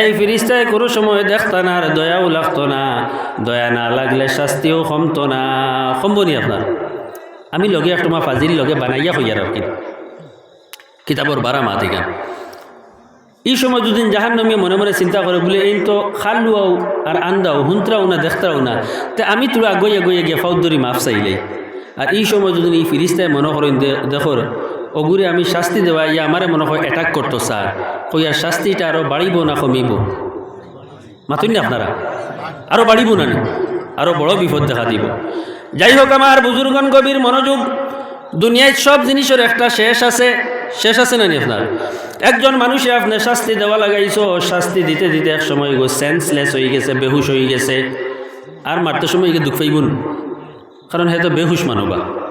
এই ফিরিস্তায় কোনো সময় দেখতা না আর দয়াও লাগতো না। দয়া না লাগলে শাস্তিও কমতো না। কমবনি আপনার? আমি লগে একটা মা ফাজিল লগে বানাইয়া হইয়ার আর কি কিতাবর বারা মা থেকে এই সময় দুদিন জাহান নামিয়ে মনে মনে চিন্তা করে বলে এই তো খালুয়াও আর আন্দাও হুন্তরাও না দেখতাও না। তে আমি তোর আগুয়ে আগুয়ে গিয়ে ফাউদ্দরি মাফ চাইলে আর এই সময় যদি এই ফিরিস্তায় মনে করেন দেখর অগুরে আমি শাস্তি দেওয়া ইয়া আমারে মনে হয় অ্যাটাক করতো স্যার কইয়ার শাস্তিটা আরও বাড়িব না কমিব? মাতুন না আপনারা? আরও বাড়িব না আরও বড় বিপদ দেখা দিব। যাই হোক আমার বুজুর্গন কবির মনোযোগ। দুনিয়ায় সব জিনিসের একটা শেষ আছে। শেষ আছে না আপনার? একজন মানুষে আপনার শাস্তি দেওয়া লাগাইছো, শাস্তি দিতে দিতে এক সময় গো সেন্সলেস হয়ে গেছে, বেহুশ হয়ে গেছে। আর মারতে সময় গিয়ে দুঃখ পাইবুন কারণ হয়তো বেহুশ মানবা।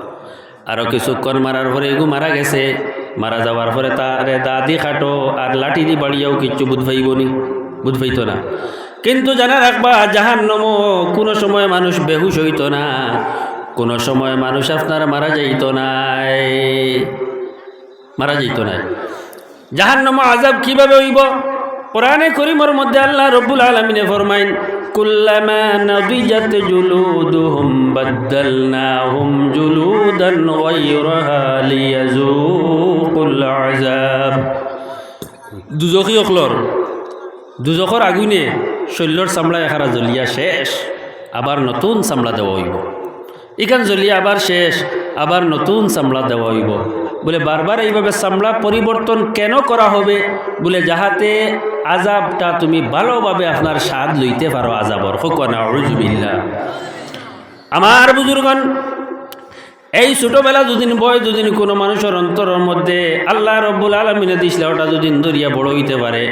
আরও কিছুক্ষণ মারার পরে এগু মারা গেছে। মারা যাওয়ার পরে তারে দাদি খাটো আর লাঠি দি বাড়িয়াও কিচ্ছু বুধ ভাইবনি। বুধ ভাইতো না। কিন্তু জানা রাখবা, জাহান নম কোনো সময় মানুষ বেহুশ হইতো না। কোনো সময় মানুষ আপনার মারা যাইত নাই। মারা যাইত নাই। জাহান নম আজাব কীভাবে হইব? কোরআনে করিমর মধ্যে আল্লাহ রব্বুল আলমিনে ফরমাইন কুল্লামা নদিজাত জুলুদুহুম বাদ্দালনাহুম জুলুদান গায়রাহা লিয়াযুকুল আযাব দুজখী অকলর দুজখর আগুনে শৈল্যর চামড়া এখারা জ্বলিয়া শেষ আবার নতুন চামড়া দেওয়া হইব। ইখান জ্বলিয়া আবার শেষ আবার নতুন চামড়া দেওয়া হইব। বলে বারবার এইভাবে চামড়া পরিবর্তন কেন করা হবে? বলে যাহাতে আজাবটা তুমি ভালোভাবে আপনার স্বাদ লইতে পারো আজাবর হোক না আমার বুজুর্গন এই ছোটোবেলা দুদিন বয় দুদিন কোনো মানুষের অন্তরের মধ্যে আল্লাহ রব্বুল আলমিনে দিসলে ওটা দুদিন ধরিয়া বড় হইতে পারে।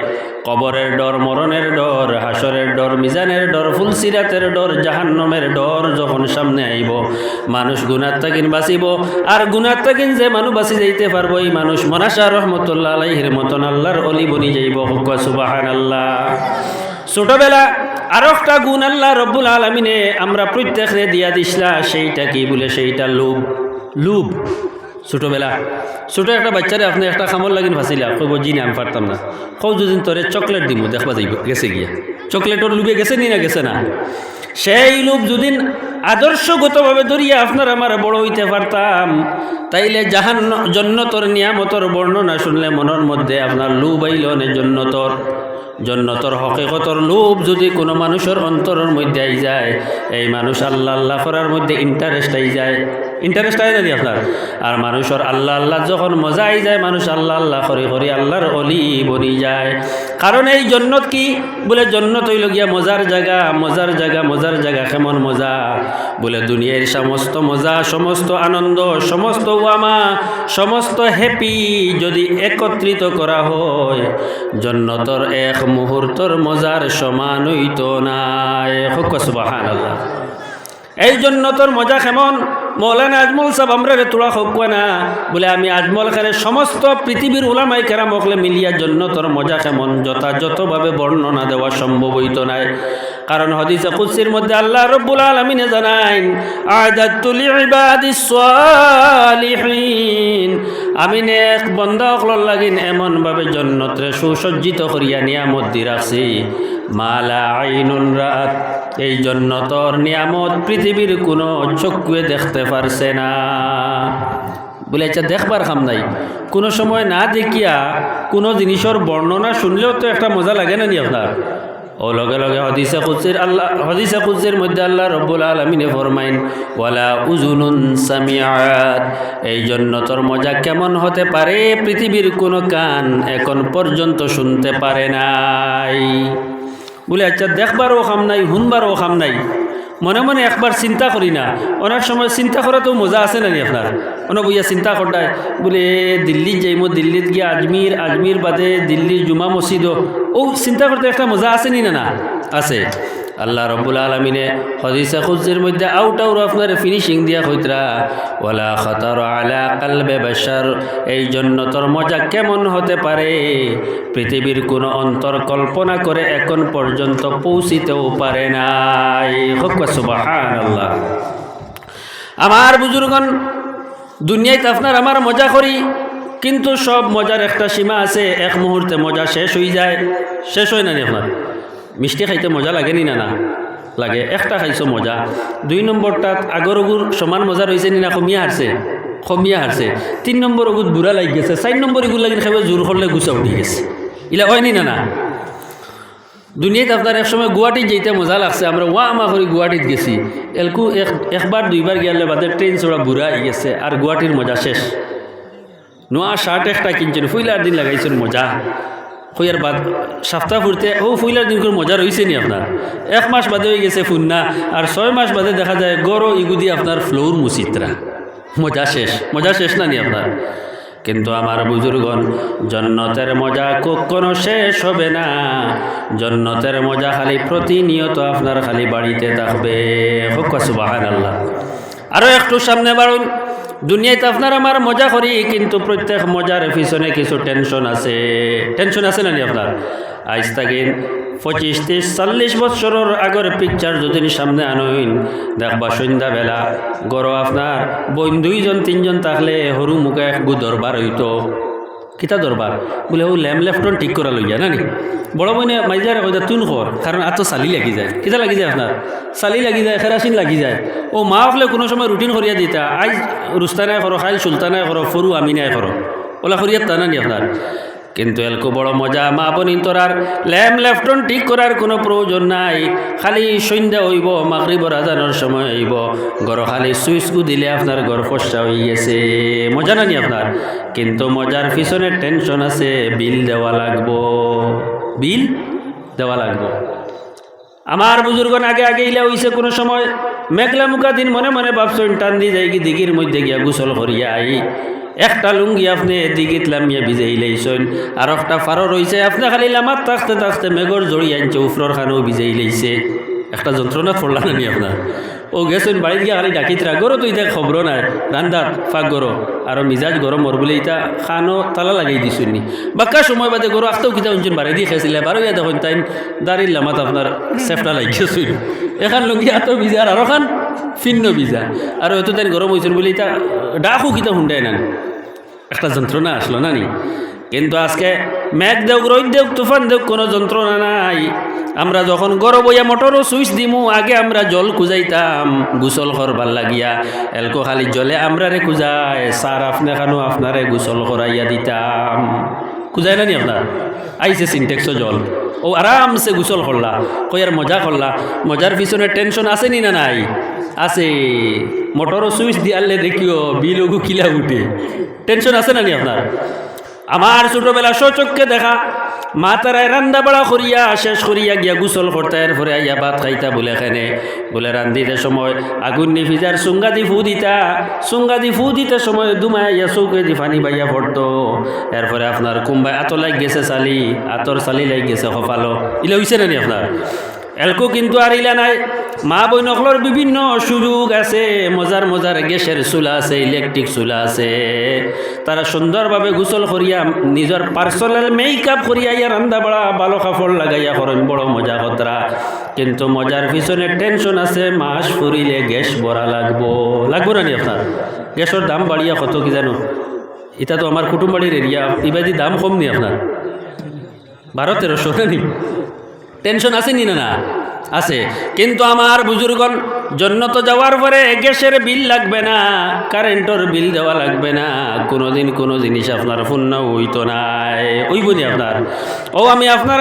কবরের ডর, মরণের ডর, হাসরের ডর, মিজানের ডর, ফুলসিরাতের ডর, জাহান্নমের ডর যখন সামনে আইব, মানুষ গুনার তাকিন বাঁচিব। আর গুনার তাকিন যে মানুষ বাঁচি যাইতে পারব, এই মানুষ মনাশা রহমতুল্লাহ আলাইহির মতন আল্লাহর অলি বনি যাইব। হুকা সুবাহান আল্লাহ ছোটবেলা আরও একটা গুণ আল্লাহ রব্বুল আলমিনে, আমরা প্রত্যেকরে দিয়া দিসলা সেইটা কি বলে সেইটা লোভ। লোভ। ছোটোবেলা। ছোটো একটা বাচ্চারে আপনি একটা খামর লাগিন ভাসিলা, কইব, জি না, আমি পারতাম না। কৌ দুদিন তোরে চকলেট দিব দেখবা যাইব, গেছে গিয়া। চকলেটর লুবে গেছে নি না গেছে না? সেই লোভ যদিন আদর্শগতভাবে ধরিয়া আপনার আমার বড় হইতে পারতাম তাইলে জাহান জন্নতর নিয়ামতর বর্ণনা শুনলে মনের মধ্যে আপনার লুব আইল নে জন্নতর জন্নতর হকিকতর লোভ যদি কোনো মানুষের অন্তরের মধ্যে আই যায়, এই মানুষ আল্লাহ আল্লাহ করার মধ্যে ইন্টারেস্ট আই যায়। ইন্টারেস্ট আয় নাকি আপনার? আর মানুষের আল্লাহ আল্লাহ যখন মজা আই যায়, মানুষ আল্লাহ আল্লাহ করে করে আল্লাহর অলি বনি যায়। কারণ এই জন্নত কি? বলে জন্নত হইল গিয়া মজার জায়গা মজার জায়গা মজার জায়গা কেমন মজা? বলে দুনিয়ার সমস্ত মজা, সমস্ত আনন্দ, সমস্ত ওয়ামা সমস্ত হ্যাপি যদি একত্রিত করা হয়, জন্নতর এক মুহূর্তর মজার সমান হইত নাই এই জন্নতর মজা কেমন? মৌলানা আজমল সাহেব, আমরা রে তোরা হোক না, বলে আমি আজমল খানে সমস্ত পৃথিবীর ওলামাই কেরাম মকলে মিলিয়ার জন্য তোর মজা কেমন? যথাযথভাবে বর্ণনা দেওয়া সম্ভব হইত নাই। কারণ হদিসে কুসির মধ্যে আল্লাহ রব্বুল আলমিনে জানাইন আদাতুল আমি নেক বন্দা অকলর লাগিন এমনভাবে জন্নতরে সুসজ্জিত করিয়া নিয়ামত দি রাখছি। মালা আইনুন রাত। এই জন্য তোর নিয়ামত পৃথিবীর কোনো চক্ষুয়ে দেখতে পারছে না। বলে আচ্ছা দেখবার খাম নাই। কোনো সময় না দেখিয়া কোনো জিনিসের বর্ণনা শুনলেও তো একটা মজা লাগে না নি আপনার? ও, লগে লগে হদিসা কুদ্সির আল্লাহ, হদিসা কুদ্সির মধ্যে আল্লাহ রব্বুল আলমিনে ফরমাইন, ওয়ালা উজুনুন সামিয়াত এই জন্য তোর মজা কেমন হতে পারে? পৃথিবীর কোনো কান এখন পর্যন্ত শুনতে পারে নাই। বলে আচ্ছা দেখবারও খাম নাই শুনবারও খাম নাই। মনে মনে একবার চিন্তা করি না। অনেক সময় চিন্তা করাতেও মজা আছে নাকি আপনার? অনেক বইয়া চিন্তা করতায় বলে দিল্লিত যাইম, দিল্লিত গিয়ে আজমির আজমির বাদে দিল্লির জুমা মসজিদও। ও, চিন্তা করতে একটা মজা আছে না না? আছে। আল্লাহ রব্বুল আলমিনে হদিসা খুজির মধ্যে আউট আউট আপনার ফিনিশিং দিয়া কইতরা ওলা খতর আলা কালবে বেশার এই জন্য তোর মজা কেমন হতে পারে? পৃথিবীর কোনো অন্তর কল্পনা করে এখন পর্যন্ত পৌঁছিতেও পারে নাই। হোক সুবাহান আল্লাহ আমার বুজুর্গন দুনিয়ায় আপনার আমার মজা করি, কিন্তু সব মজার একটা সীমা আছে, এক মুহূর্তে মজা শেষ হয়ে যায়। শেষ হয় না নি আপনার? মিষ্টি খাইতে মজা লাগেনি না না? লাগে। একটা খাইছো মজা। দুই নম্বরটা আগর অগুর সমান মজা রয়েছে নি না কমিয়া হারছে কমিয়া হারছে তিন নম্বর অগুত বুড়া লাগি গেছে। চার নম্বর এগুলো লাগি খাইবে জোর করলে গুছা উঠি গেছে। ইলা হয়নি না না দুনিয়াতে আপনার এক সময় গুয়াহাটিত যেতে মজা লাগছে। আমরা ওয়া আমা করে গুয়াহাটিত গেছি। এলকু এক একবার দুইবার গেলে বাদে ট্রেন চড়া বুড়া গেছে আর গুয়াহাটির মজা শেষ। নোয়া শার্ট একটা কিনছেন ফুইলার দিন লাগাইছেন মজা। ফুইয়ার বাদ, সপ্তাহ ফুরতে ও ফুইলার দিন মজা রয়েছে নি আপনার এক মাস বাদে হয়ে গেছে ফুন্না আর ছয় মাস বাদে দেখা যায় গড় ইগুদি আপনার ফ্লোর মুচিত্রা মজা শেষ মজা শেষ না নি আপনার কিন্তু আমার বুজুর্গন জন্নতের মজা কখনো শেষ হবে না। জন্নতের মজা খালি প্রতিনিয়ত আপনার খালি বাড়িতে থাকবে। হোক সুবাহান আল্লাহ আরও একটু সামনে বাড়ুন দুনিয়াতে আপনার আমার মজা করি, কিন্তু প্রত্যেক মজার পিছনে কিছু টেনশন আছে। টেনশন আছে না আপনার? আজ থাকেন পঁচিশ ত্রিশ চল্লিশ বছরের আগের পিকচার যদি সামনে আনইন, দেখবা সন্ধ্যাবেলা গড় আপনার বইন দুইজন তিনজন থাকলে হরু মুখে এক গু হইত হইতো। কিতা দরবার বলে, ও ল্যাম লেফটন ঠিক করা লইয়া না নি? বড় বইনে মাইজারে কইতা তুন খর কারণ আর তো চালি লাগি যায়। কিতা লাগি যায় আপনার চালি লাগি যায় খেরাসিন লাগি যায়। ও, মা হলে কোনো সময় রুটিন করিয়া দিতা আজ রুস্তানায় করো খাইল সুলতানায় করো ফরু আমিনায় করো ওলা করিয়া টানা নি আপনার কিন্তু এলকো বড় মজা, মা বোনিন তোরার ল্যাম লেফটন ঠিক করার কোনো প্রয়োজন নাই। খালি সন্ধ্যা হইব মাগরিবর আজানোর সময় হইব। গড় খালি সুইচকু দিলে আপনার গড় ফসা হয়ে গেছে। মজা নানি আপনার? কিন্তু মজার পিছনে টেনশন আছে, বিল দেওয়া লাগবো। বিল দেওয়া লাগবো। আমার বুজুর্গন আগে আগে ইলা হইছে কোনো সময়, মেঘলা মুখা দিন মনে মনে ভাবছেন, টান দিয়ে যাই কি দিঘির মধ্যে গিয়া গোসল করিয়া আই একটা লুঙ্গি আপনি দিঘিত লামিয়া ভিজাই লাইছেন আর একটা ফারো রয়েছে আপনি খালি লামাত থাকতে থাকতে মেঘর জড়ি আনছে উফরর খানও ভিজাই লাইছে একটা যন্ত্রণা পড়লা নানি আপনার ও গেছেন বাড়িতে গিয়ে খালি ডাকিত গরো তো এটা খবর নাই। রান্দাত ফাঁক গরো আর মিজাজ গরম মর বলে এটা খানো তালা লাগাই দিছুন নি। বাক্কা সময় বাদে গরো আসতেও কিতা উঞ্চুন বাড়ি দিয়ে খেয়েছিলে বারো ইয়া দেখুন তাই দাঁড়িয়ে লামাত আপনার সেফটা লাগিয়েছুন এখান লঙ্গি হাতো ভিজা আর খান ফিন্ন ভিজা। আর হয়তো তাই গরম হয়েছেন বলে এটা ডাকু কিতা হুন্ডায় না একটা যন্ত্রণা আসলো না নি? কিন্তু আজকে মেঘ দেওক রোদ দেওক তুফান দেওক কোনো যন্ত্রণা নাই। আমরা যখন গরম বইয়া মোটরও সুইচ দিমু, আগে আমরা জল কুজাইতাম গুসল করবার লাগিয়া। এলকো খালি জলে আমরারে কুজায় সার আপনি খানো আপনারে গুসল করাইয়া দিতাম। কুজাই না নি আপনার আইসে সিনটেক্সও জল। ও আরামসে গুসল করলা আর মজা করলা মজার পিছনে টেনশন আছে নি না নাই? আছে। মোটরও সুইচ দিয়ালে দেখিও বিল ওগু কিলা উঠে। টেনশন আছে না নি আপনার আমার ছোটোবেলা সচক্ষে দেখা। মা তারায় রান্দা বাড়া করিয়া, শেষ করিয়া গিয়া গুসল করতে, এরপরে আইয়া ভাত খাইতা বলে এখানে। বলে রান্দিতে সময় আগুন নিফিজার চুঙ্গা দি ফু দিতা। চুঙ্গা দি ফু দিতে সময় দুমায় আইয়া চৌকে দি ফানি বাইয়া পড়তো। এরপরে আপনার কুম্বাই আতর লাগ গেছে চালি, আতর চালি লাগ গেছে কপালো ইলে হইছে না নি আপনার? এলকো কিন্তু আর ইলা নাই। মা বৈনকলর বিভিন্ন সুযোগ আছে। মজার মজার গ্যাসের চুলা আছে ইলেকট্রিক চুলা আছে। তারা সুন্দরভাবে গোসল করিয়া নিজের পার্সোনাল মেকআপ করিয়া ইয়া রান্দা বাড়া ভালো কাপড় লাগাইয়া করেন বড় মজা কতরা কিন্তু মজার পিছনে টেনশন আছে মাস ফুরিলে গ্যাস ভরা লাগবো। লাগবো না নি আপনার গ্যাসের দাম বাড়িয়া কত কি জানো? এটা তো আমার কুটুম্বাড়ির এরিয়া ইবাদি দাম কম নি আপনার বারো তেরোশো নি টেনশন আছে নি, না? আছে। কিন্তু আমার বুজুর্গন জন্য তো যাওয়ার পরে গ্যাসের বিল লাগবে না, কারেন্টর বিল দেওয়া লাগবে না, কোনোদিন কোনো জিনিস আপনার পূর্ণ হইতো নাই। ওই বলি আপনার। ও, আমি আপনার